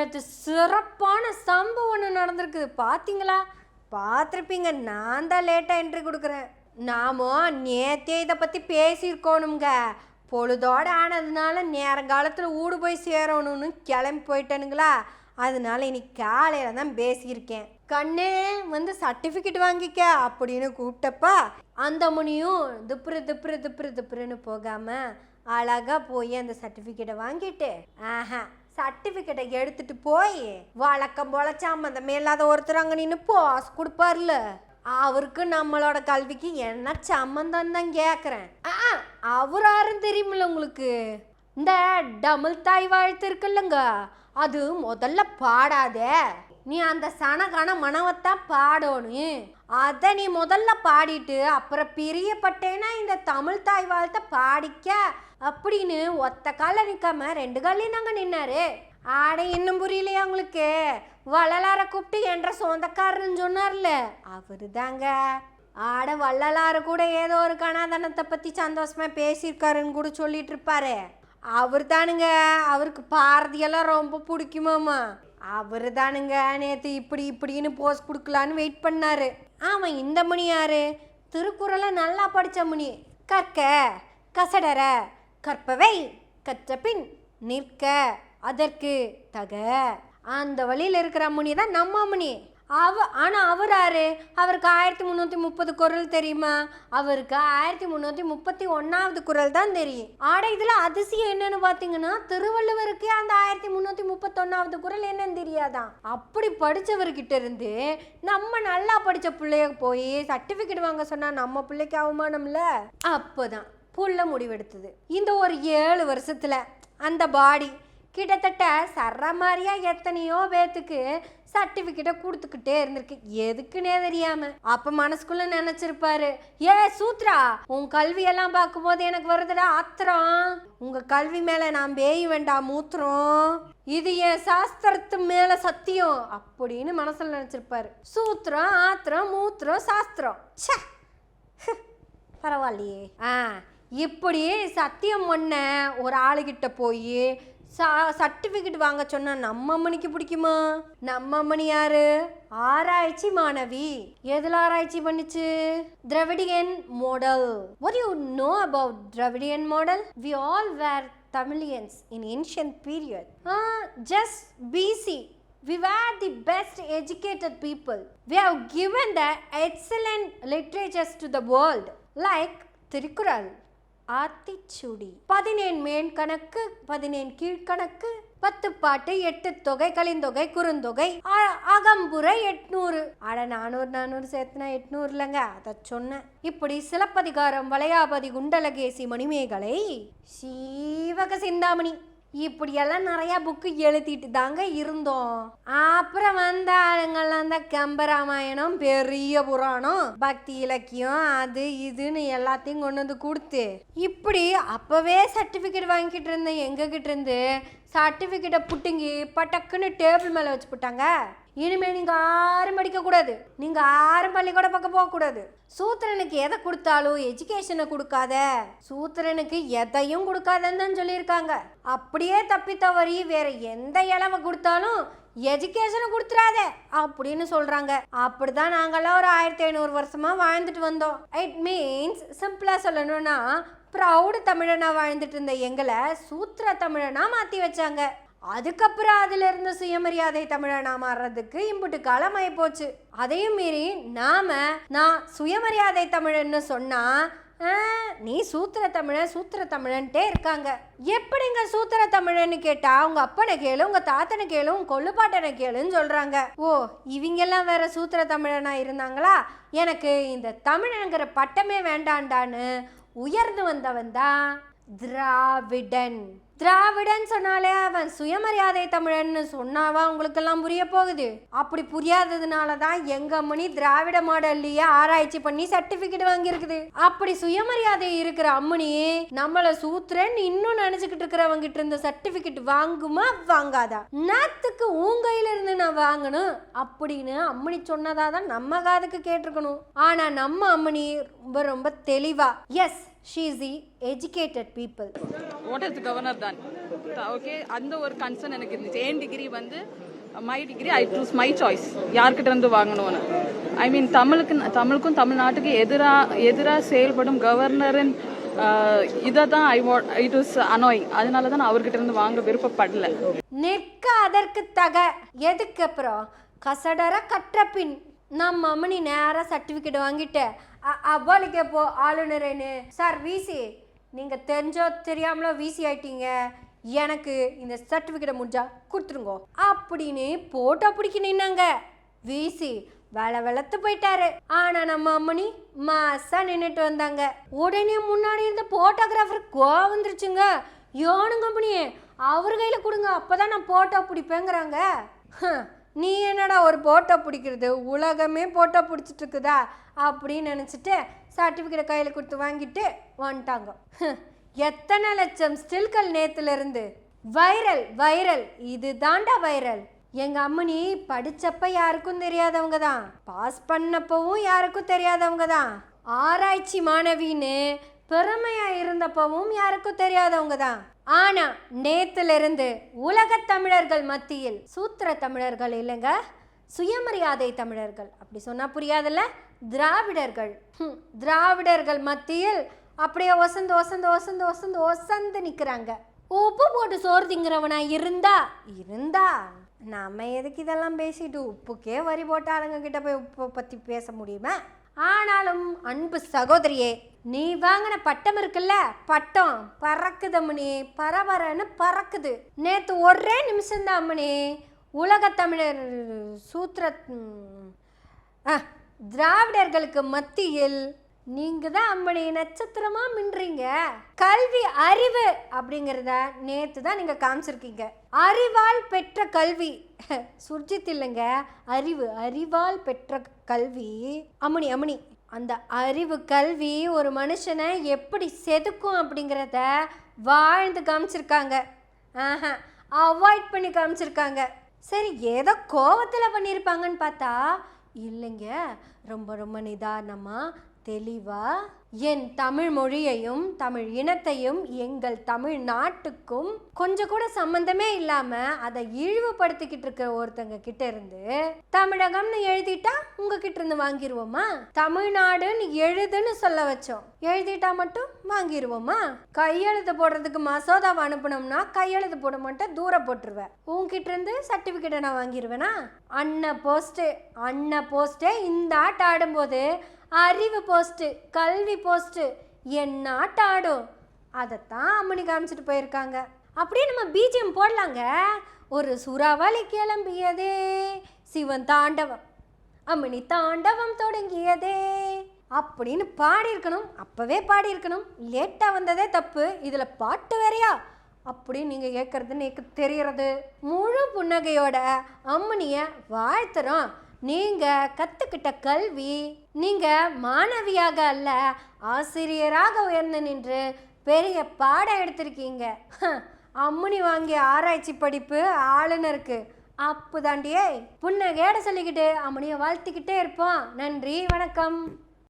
நேற்று சிறப்பான சம்பவம் ஒன்று நடந்திருக்குது பார்த்தீங்களா பார்த்துருப்பீங்க நான் தான் லேட்டாக என்ட்ரி கொடுக்குறேன். நாமோ நேத்தே இதை பற்றி பேசியிருக்கோணுங்க பொழுதோடு ஆனதுனால நேரங்காலத்தில் ஊடு போய் சேரணும்னு கிளம்பி போயிட்டேனுங்களா? அதனால இன்னைக்கு காலையில் தான் பேசியிருக்கேன். கண்ணே வந்து சர்டிஃபிகேட் வாங்கிக்க அப்படின்னு கூப்பிட்டப்பா அந்த முனியும் திப்புரு திப்புரு திப்புரு திப்புருன்னு போகாமல் அழகா போய் அந்த சர்டிஃபிகேட்டை வாங்கிட்டு ஆஹா சர்டிஃபிகேட்டை எடுத்துட்டு போய் வழக்கம் போல சம்மந்தமே இல்லாத ஒருத்தர் அங்கே நின்று பாஸ் கொடுப்பார்ல. அவருக்கு நம்மளோட கல்விக்கு என்ன சம்மந்தம் தான் கேட்குறேன் ஆ அவர் யாரும் தெரியுமில்ல உங்களுக்கு? இந்த டபுள் தாய் வாழ்த்து இருக்குல்லங்க. அது முதல்ல பாடாதே. நீ அந்த சனகான மனவத்தான் பாடணும் அதை நீ முதல்ல பாடிட்டு அப்புறம் பிரியப்பட்டேன்னா இந்த தமிழ் தாய் வாழ்த்த பாடிக்க அப்படின்னு ஒத்த கால நிற்காம ரெண்டு காலையும் நாங்கள் நின்னாரு. ஆட இன்னும் புரியலையா உங்களுக்கு? வள்ளலார கூப்பிட்டு என்ற சொந்தக்காரன்னு சொன்னார்ல அவரு தாங்க ஆட வள்ளலாறு கூட ஏதோ ஒரு கணாதனத்தை பற்றி சந்தோஷமாக பேசியிருக்காருன்னு கூட சொல்லிட்டு இருப்பாரு. அவர் தானுங்க அவருக்கு பாரதியெல்லாம் ரொம்ப பிடிக்குமாமா. அவர் தானுங்க நேற்று இப்படி இப்படின்னு போஸ் கொடுக்கலான்னு வெயிட் பண்ணாரு. ஆமாம் இந்த மணி யாரு? திருக்குறளை நல்லா படித்த மணி கற்க கசடர கற்பவை கற்றபின் நிற்க அதற்கு தக. அந்த வழியில் இருக்கிற முனி தான் நம்ம முனி. அவ ஆனால் அவர் யாரு? அவருக்கு ஆயிரத்தி முந்நூற்றி முப்பது குரல் தெரியுமா? அவருக்கு ஆயிரத்தி முந்நூற்றி முப்பத்தி ஒன்றாவது குரல் தான் தெரியும். ஆட இதில் அதிசயம் என்னன்னு பார்த்தீங்கன்னா திருவள்ளுவருக்கே அந்த ஆயிரத்தி முந்நூற்றி முப்பத்தொன்னாவது குரல் என்னன்னு தெரியாதான் அப்படி படித்தவர்கிட்ட இருந்து நம்ம நல்லா படித்த பிள்ளைய போய் சர்டிஃபிகேட் வாங்க சொன்னால் நம்ம பிள்ளைக்கு அவமானம்ல? அப்போதான் புள்ள முடிவெடுத்தது. இந்த ஒரு ஏழு வருஷத்துல அந்த பாடி கிட்டத்தட்ட சர்ற மாதிரியா எத்தனையோ பேத்துக்கு சர்டிஃபிகேட்டை கொடுத்துக்கிட்டே இருந்திருக்கு. எதுக்குன்னே தெரியாம. அப்ப மனசுக்குள்ள நினைச்சிருப்பாரு ஏ சூத்ரா உன் கல்வியெல்லாம் பார்க்கும்போது எனக்கு வருதுடா ஆத்திரம். உங்க கல்வி மேல நான் பேய் வேண்டாம் மூத்திரம். இது என் சாஸ்திரத்து மேல சத்தியம் அப்படின்னு மனசுல நினைச்சிருப்பாரு. சூத்திரம் ஆத்திரம் மூத்திரம் சாஸ்திரம். ச்சே. பரவாயில்லையே. ஆ இப்படி சத்தியம் பண்ண ஒரு ஆளுகிட்ட போய் சா சர்டிஃபிகேட் வாங்க சொன்னால் நம்ம அம்மனிக்கு பிடிக்குமா நம்ம அம்மனி யாரு ஆராய்ச்சி மாணவி எதில் ஆராய்ச்சி பண்ணிச்சு Dravidian model what you know about Dravidian model we all were Tamilians in ancient period just busy We were the best educated people. We have given the excellent literatures to the world, like Tirukkural, Aathichudi. Pathinen Melkanakku Pathinen Kilkanakku பத்து பாட்டு எட்டு தொகை கலிந்தொகை குறுந்தொகை அ- அகம்புரை எட்நூறு. அட நானூறு நானூறு சேர்த்துனா எட்நூறு இல்லைங்க. அதை சொன்னேன். இப்படி சிலப்பதிகாரம் வளையாபதி குண்டலகேசி மணிமேகலை சீவக சிந்தாமணி. இப்படியெல்லாம் நிறைய புக்கு எழுதிட்டு தாங்க இருந்தோம். அப்புறம் வந்த ஆளுங்கள்லாம் தான் கம்பராமாயணம் பெரிய புராணம் பக்தி இலக்கியம் அது இதுன்னு எல்லாத்தையும் கொண்டு வந்து கொடுத்து. இப்படி அப்பவே சர்டிஃபிகேட் வாங்கிட்டு இருந்தேன். எங்ககிட்ட இருந்து சர்டிஃபிகேட்டை புட்டுங்கி பட்டக்குன்னு டேபிள் மேலே வச்சு போட்டாங்க. இனிமேல் நீங்கள் யாரும் படிக்கக்கூடாது நீங்கள் யாரும் பள்ளிக்கூட பக்கம் போகக்கூடாது. சூத்திரனுக்கு எதை கொடுத்தாலும் எஜுகேஷனை கொடுக்காத. சூத்திரனுக்கு எதையும் கொடுக்காதன்னு தான் சொல்லியிருக்காங்க. அப்படியே தப்பி தவறி வேற எந்த இளவை கொடுத்தாலும் எஜுகேஷனை கொடுத்துடாத அப்படின்னு சொல்றாங்க. அப்படிதான் நாங்கள்லாம் ஒரு ஆயிரத்தி ஐநூறு வருஷமாக வாழ்ந்துட்டு வந்தோம். இட் மீன்ஸ் சிம்பிளாக சொல்லணும்னா ப்ரௌடு தமிழனாக வாழ்ந்துட்டு இருந்த எங்களை சூத்திர தமிழனாக மாற்றி வச்சாங்க. அதுக்கப்புறம் அதிலருந்து சுயமரியாதை தமிழனா மாறுறதுக்கு இம்புட்டு காலம் அதையும் மீறி நாம் நான் சுயமரியாதை தமிழன்னு சொன்னால் நீ சூத்திர தமிழன் சூத்திர தமிழன்ட்டே இருக்காங்க. எப்படிங்க சூத்திர தமிழன்னு கேட்டா உங்க அப்பனை கேளு உங்க தாத்தனை கேளு உங்க கொள்ளுப்பாட்டனை கேளுன்னு சொல்றாங்க. ஓ இவங்கெல்லாம் வேற சூத்திர தமிழனா இருந்தாங்களா? எனக்கு இந்த தமிழனுங்கிற பட்டமே வேண்டாண்டான்னு உயர்ந்து வந்தவன் தான் திராவிடன். திராவிடன் சொன்னாலே அவன் சுயமரியாதை தமிழன்னு சொன்னாவா உங்களுக்கெல்லாம் புரிய போகுது? அப்படி புரியாததுனால தான் எங்க அம்மனி திராவிட மாடல்லையே ஆராய்ச்சி பண்ணி சர்டிபிகேட் வாங்கியிருக்குது. அப்படி சுயமரியாதை இருக்கிற அம்மனி நம்மள சூத்திரன் இன்னும் நினைச்சுக்கிட்டு இருக்கிறவங்க கிட்ட இருந்த சர்டிபிகேட் வாங்குமா? வாங்காதா. நாத்துக்கு உங்க நான் வாங்கணும் அப்படின்னு அம்மணி சொன்னதாக தான் நம்ம காதுக்கு கேட்டிருக்கணும். ஆனால் நம்ம அம்மணி ரொம்ப ரொம்ப தெளிவாக yes she is the educated people what is governor தான். ஓகே அந்த ஒரு கன்சர்ன் எனக்கு இருந்துச்சு. ஏன் டிகிரி வந்து my degree I choose my choice யார்கிட்ட இருந்து வாங்கணும்னு. ஐ மீன் தமிழுக்கு தமிழுக்கும் தமிழ்நாட்டுக்கு எதிராக எதிராக செயல்படும் கவர்னரின் இதை தான் I what it is annoying அதனால தான் நான் அவர்கிட்ட இருந்து வாங்க விருப்பப்படல. நிற்க அதற்கு தக. எதுக்கு அப்புறம்? கசடர கற்ற பின். நம்ம மம்மனி நேராக சர்டிஃபிகேட் வாங்கிட்டு அ- போ ஆளுநரேன்னு. சார் விசி நீங்கள் தெரிஞ்சோ தெரியாமலோ விசி ஆயிட்டீங்க. எனக்கு இந்த சர்டிஃபிகேட்டை முடிஞ்சா கொடுத்துருங்கோ. அப்படின்னு போட்டோ பிடிக்க நின்னாங்க. விசி வேலை வெளத்து போயிட்டாரு. ஆனா நம்ம அம்மனி மாசா நின்றுட்டு வந்தாங்க. உடனே முன்னாடி இருந்த போட்டோகிராஃபர் கோவம் வந்துருச்சுங்க. யோனு கம்பெனியே அவர் கையில் கொடுங்க அப்போதான் நான் போட்டோ பிடிப்பேங்கிறாங்க. நீ என்னடா ஒரு போட்டோ பிடிக்கிறது? உலகமே போட்டோ பிடிச்சிட்டு இருக்குதா? அப்படின்னு நினச்சிட்டு சர்டிஃபிகேட்டை கையில் கொடுத்து வாங்கிட்டு வந்துட்டாங்க. எத்தனை லட்சம் ஸ்டில்கள் நேத்துல இருந்து? வைரல் வைரல் இது தாண்டா வைரல் எங்க அம்மனி படிச்சப்ப யாருக்கும் தெரியாதவங்க தான் பாஸ் பண்ணப்பவும் யாருக்கும் தெரியாதவங்க தான் ஆராய்ச்சி மாணவின்னு பெருமையா இருந்தப்பவும் யாருக்கும் தெரியாதவங்க தான் ஆனா நேத்திலிருந்து இருந்து உலகத் தமிழர்கள் மத்தியில் சூத்திர தமிழர்கள் இல்லைங்க சுயமரியாதை தமிழர்கள். அப்படி சொன்னா புரியாதுல்ல? திராவிடர்கள். திராவிடர்கள் மத்தியில் அப்படியே ஒசந்து ஒசந்து ஒசந்து ஒசந்து ஒசந்து நிற்கிறாங்க உப்பு போட்டு சோறு திங்கிறவனா இருந்தா? இருந்தா. நாம எதுக்கு இதெல்லாம் பேசிட்டு உப்புக்கே வரி போட்ட ஆளுங்க கிட்ட போய் உப்பை பத்தி பேச முடியுமா? ஆனாலும் அன்பு சகோதரியே நீ வாங்கின பட்டம் இருக்குல்ல? பட்டம் பறக்குது அம்மனி பரபரன்னு பறக்குது. நேத்து ஒரே நிமிஷம்தான் அம்மனி உலகத்தமிழர் சூத்திர ஆ, திராவிடர்களுக்கு மத்தியில் நீங்க தான் அம்மனி நட்சத்திரமா மின்றீங்க. கல்வி அறிவு அப்படிங்கிறத நேத்து தான் நீங்க காமிச்சிருக்கீங்க. அறிவால் பெற்ற கல்வி. சுர்ஜித் இல்லைங்க. அறிவு அறிவால் பெற்ற கல்வி. அம்மனி அம்மனி அந்த அறிவு கல்வி ஒரு மனுஷனை எப்படி செதுக்கும் அப்படிங்கிறத வாழ்ந்து காமிச்சிருக்காங்க. ஆஹா அவாய்ட் பண்ணி காமிச்சிருக்காங்க. சரி ஏதோ கோவத்தில் பண்ணியிருப்பாங்கன்னு பார்த்தா இல்லைங்க. ரொம்ப ரொம்ப நிதானமாக தெளிவாக என் தமிழ் மொழியையும் தமிழ் இனத்தையும் எங்கள் தமிழ் நாட்டுக்கும் கொஞ்சம் கூட சம்மந்தமே இல்லாமல் அதை இழிவுபடுத்திக்கிட்டு இருக்கிற ஒருத்தங்க கிட்ட இருந்து தமிழகம்னு எழுதிட்டா உங்ககிட்ட இருந்து வாங்கிடுவோமா தமிழ்நாடுன்னு எழுதுன்னு சொல்ல வச்சோம். எழுதிட்டா மட்டும் வாங்கிடுவோமா கையெழுத்து போடுறதுக்கு மசோதாவை அனுப்பணும்னா கையெழுத்து போட மாட்டேன் தூர போட்டுருவேன். உங்ககிட்ட இருந்து சர்டிபிகேட்டை நான் வாங்கிடுவேனா அண்ண போஸ்ட்டு அண்ண போஸ்ட்டே இந்த ஆட்டம் ஆடும்போது அறிவு போஸ்ட்டு கல்வி போஸ்ட்டு என் நாட்டாடும் அதைத்தான் அம்மனி காமிச்சிட்டு போயிருக்காங்க. அப்படியே நம்ம பிஜிஎம் போடலாங்க. ஒரு சுறாவளி கிளம்பியதே சிவன் தாண்டவம். அம்மனி தாண்டவம் தொடங்கியதே. அப்படின்னு பாடியிருக்கணும். அப்போவே பாடியிருக்கணும். லேட்டாக வந்ததே தப்பு. இதில் பாட்டு வேறையா? அப்படின்னு நீங்கள் கேட்குறதுன்னு எனக்கு தெரியறது. முழு புன்னகையோட அம்மனியை வாழ்த்துறோம். நீங்கள் கற்றுக்கிட்ட கல்வி நீங்கள் மாணவியாக அல்ல ஆசிரியராக உயர்ந்து நின்று பெரிய பாடம் எடுத்திருக்கீங்க. அம்முனி வாங்கிய ஆராய்ச்சி படிப்பு ஆளுநருக்கு. அப்பு தாண்டியே புன்னகையோட சொல்லிக்கிட்டு அம்மனியை வாழ்த்திக்கிட்டே இருப்போம். நன்றி வணக்கம்.